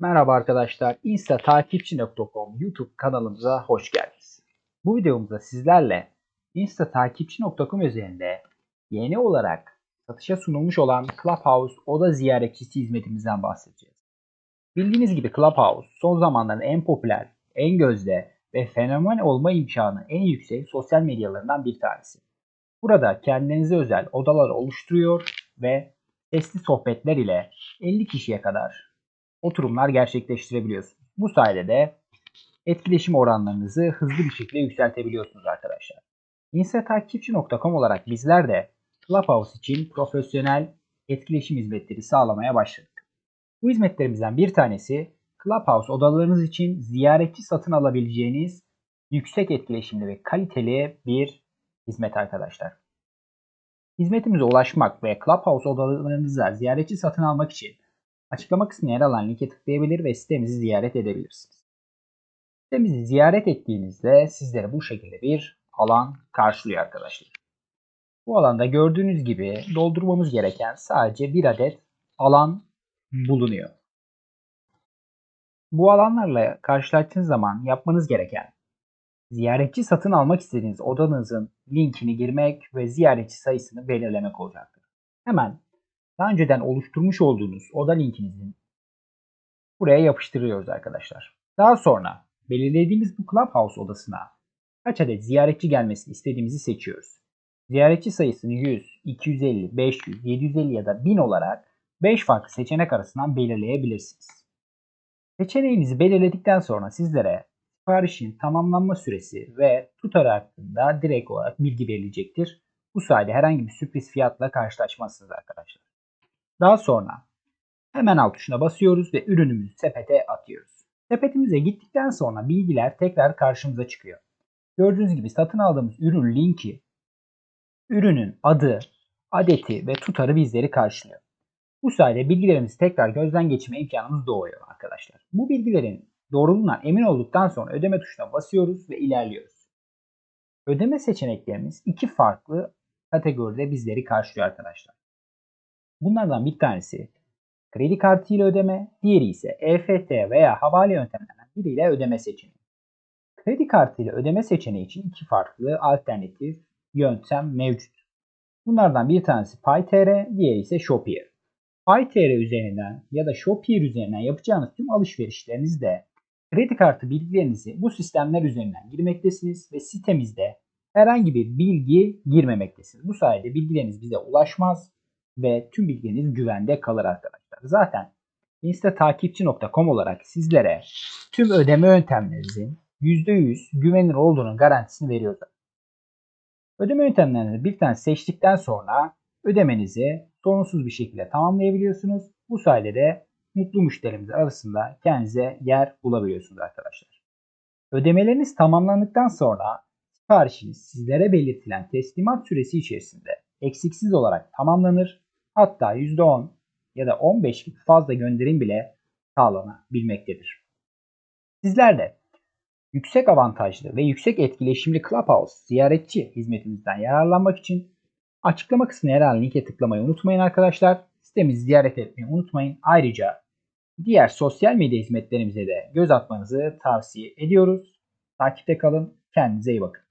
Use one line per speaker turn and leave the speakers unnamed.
Merhaba arkadaşlar, instatakipçi.com YouTube kanalımıza hoş geldiniz. Bu videomuzda sizlerle instatakipçi.com üzerinde yeni olarak satışa sunulmuş olan Clubhouse oda ziyaretçisi hizmetimizden bahsedeceğiz. Bildiğiniz gibi Clubhouse son zamanların en popüler, en gözde ve fenomen olma imkanı en yüksek sosyal medyalarından bir tanesi. Burada kendinize özel odalar oluşturuyor ve sesli sohbetler ile 50 kişiye kadar oturumlar gerçekleştirebiliyorsunuz. Bu sayede de etkileşim oranlarınızı hızlı bir şekilde yükseltebiliyorsunuz arkadaşlar. Instatakipçi.com olarak bizler de Clubhouse için profesyonel etkileşim hizmetleri sağlamaya başladık. Bu hizmetlerimizden bir tanesi Clubhouse odalarınız için ziyaretçi satın alabileceğiniz yüksek etkileşimli ve kaliteli bir hizmet arkadaşlar. Hizmetimize ulaşmak ve Clubhouse odalarınıza ziyaretçi satın almak için Açıklama kısmına yer alan linke tıklayabilir ve sitemizi ziyaret edebilirsiniz. Sitemizi ziyaret ettiğinizde sizlere bu şekilde bir alan karşılıyor arkadaşlar. Bu alanda gördüğünüz gibi doldurmamız gereken sadece bir adet alan bulunuyor. Bu alanlarla karşılaştığınız zaman yapmanız gereken ziyaretçi satın almak istediğiniz odanızın linkini girmek ve ziyaretçi sayısını belirlemek olacaktır. Hemen daha önceden oluşturmuş olduğunuz oda linkinizi buraya yapıştırıyoruz arkadaşlar. Daha sonra belirlediğimiz bu Clubhouse odasına kaç adet ziyaretçi gelmesini istediğimizi seçiyoruz. Ziyaretçi sayısını 100, 250, 500, 750 ya da 1000 olarak 5 farklı seçenek arasından belirleyebilirsiniz. Seçeneğinizi belirledikten sonra sizlere siparişin tamamlanma süresi ve tutarı hakkında direkt olarak bilgi verilecektir. Bu sayede herhangi bir sürpriz fiyatla karşılaşmazsınız arkadaşlar. Daha sonra hemen alt tuşuna basıyoruz ve ürünümüzü sepete atıyoruz. Sepetimize gittikten sonra bilgiler tekrar karşımıza çıkıyor. Gördüğünüz gibi satın aldığımız ürün linki, ürünün adı, adeti ve tutarı bizleri karşılıyor. Bu sayede bilgilerimizi tekrar gözden geçirme imkanımız doğuyor arkadaşlar. Bu bilgilerin doğruluğuna emin olduktan sonra ödeme tuşuna basıyoruz ve ilerliyoruz. Ödeme seçeneklerimiz iki farklı kategoride bizleri karşılıyor arkadaşlar. Bunlardan bir tanesi kredi kartı ile ödeme, diğeri ise EFT veya havale yöntemlerinden biriyle ödeme seçeneği. Kredi kartı ile ödeme seçeneği için iki farklı alternatif yöntem mevcut. Bunlardan bir tanesi PayTR, diğeri ise Shopier. PayTR üzerinden ya da Shopier üzerinden yapacağınız tüm alışverişlerinizde kredi kartı bilgilerinizi bu sistemler üzerinden girmektesiniz ve sitemizde herhangi bir bilgi girmemektesiniz. Bu sayede bilgileriniz bize ulaşmaz ve tüm bilginiz güvende kalır arkadaşlar. Zaten instatakipçi.com olarak sizlere tüm ödeme yöntemlerinizin %100 güvenilir olduğunun garantisini veriyoruz. Ödeme yöntemlerini bir tane seçtikten sonra ödemenizi sorunsuz bir şekilde tamamlayabiliyorsunuz. Bu sayede de mutlu müşterimiz arasında kendinize yer bulabiliyorsunuz arkadaşlar. Ödemeleriniz tamamlandıktan sonra siparişiniz sizlere belirtilen teslimat süresi içerisinde eksiksiz olarak tamamlanır hatta %10 ya da 15 gibi fazla gönderim bile sağlanabilmektedir. Sizler de yüksek avantajlı ve yüksek etkileşimli Clubhouse ziyaretçi hizmetimizden yararlanmak için açıklama kısmına yer alan linke tıklamayı unutmayın arkadaşlar. Sitemizi ziyaret etmeyi unutmayın. Ayrıca diğer sosyal medya hizmetlerimize de göz atmanızı tavsiye ediyoruz. Takipte kalın. Kendinize iyi bakın.